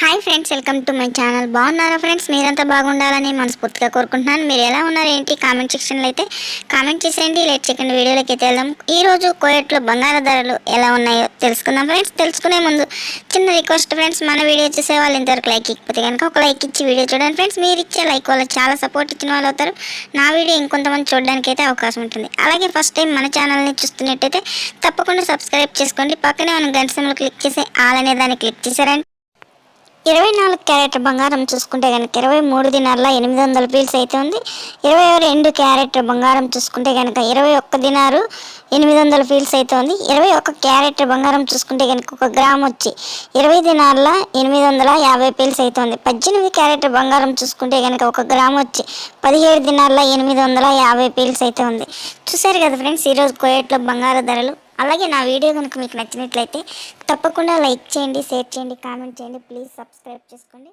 Hi friends welcome to my channel బాగున్నారా friends మీరంతా బాగుండాలని మనస్ఫూర్తిగా కోరుకుంటున్నాను. మీరు ఎలా ఉన్నారు ఏంటి? కామెంట్ సెక్షన్లో అయితే కామెంట్ చేసేయండి. లేట్ సెకండ్ వీడియోలోకి అయితే వెళ్దాం. ఈ రోజు కోయట్లో బంగారు ధరలు ఎలా ఉన్నాయో తెలుసుకుందాం ఫ్రెండ్స్ తెలుసుకునే ముందు చిన్న రిక్వెస్ట్ ఫ్రెండ్స్ మన వీడియో చూసే వాళ్ళు ఇంతవరకు లైక్ ఇకపోతే కనుక ఒక లైక్ ఇచ్చి వీడియో చూడండి ఫ్రెండ్స్ మీరు ఇచ్చే లైక్ వల్ల చాలా సపోర్ట్ ఇచ్చిన వాళ్ళు అవుతారు. నా వీడియో ఇంకొంతమంది చూడడానికి అయితే అవకాశం ఉంటుంది. అలాగే ఫస్ట్ టైం మన ఛానల్ని చూస్తున్నట్టయితే తప్పకుండా సబ్స్క్రైబ్ చేసుకోండి. పక్కనే మనం గంట క్లిక్ చేసి ఆల్ అనే దాన్ని క్లిక్ చేశారండి ఇరవై నాలుగు క్యారెట్ బంగారం చూసుకుంటే కనుక ఇరవై మూడు దినాల్లో ఎనిమిది వందల పీల్స్ అయితే ఉంది. ఇరవై రెండు క్యారెట్ బంగారం చూసుకుంటే కనుక ఇరవై ఒక్క దినారు ఎనిమిది వందల పీల్స్ అయితే ఉంది. ఇరవై ఒక్క క్యారెట్ బంగారం చూసుకుంటే కనుక ఒక గ్రామ్ వచ్చి ఇరవై దినాల ఎనిమిది వందల యాభై పీల్స్ అయితే ఉంది. పద్దెనిమిది క్యారెట్ బంగారం చూసుకుంటే కనుక ఒక గ్రామ్ వచ్చి పదిహేడు దినాల్లో ఎనిమిది వందల యాభై పీల్స్ అయితే ఉంది. చూసారు కదా ఫ్రెండ్స్ ఈరోజు కోయట్లో బంగారు ధరలు అలాగే నా వీడియో కనుక మీకు నచ్చినట్లయితే తప్పకుండా లైక్ చేయండి షేర్ చేయండి కామెంట్ చేయండి. ప్లీజ్ సబ్స్క్రైబ్ చేసుకోండి.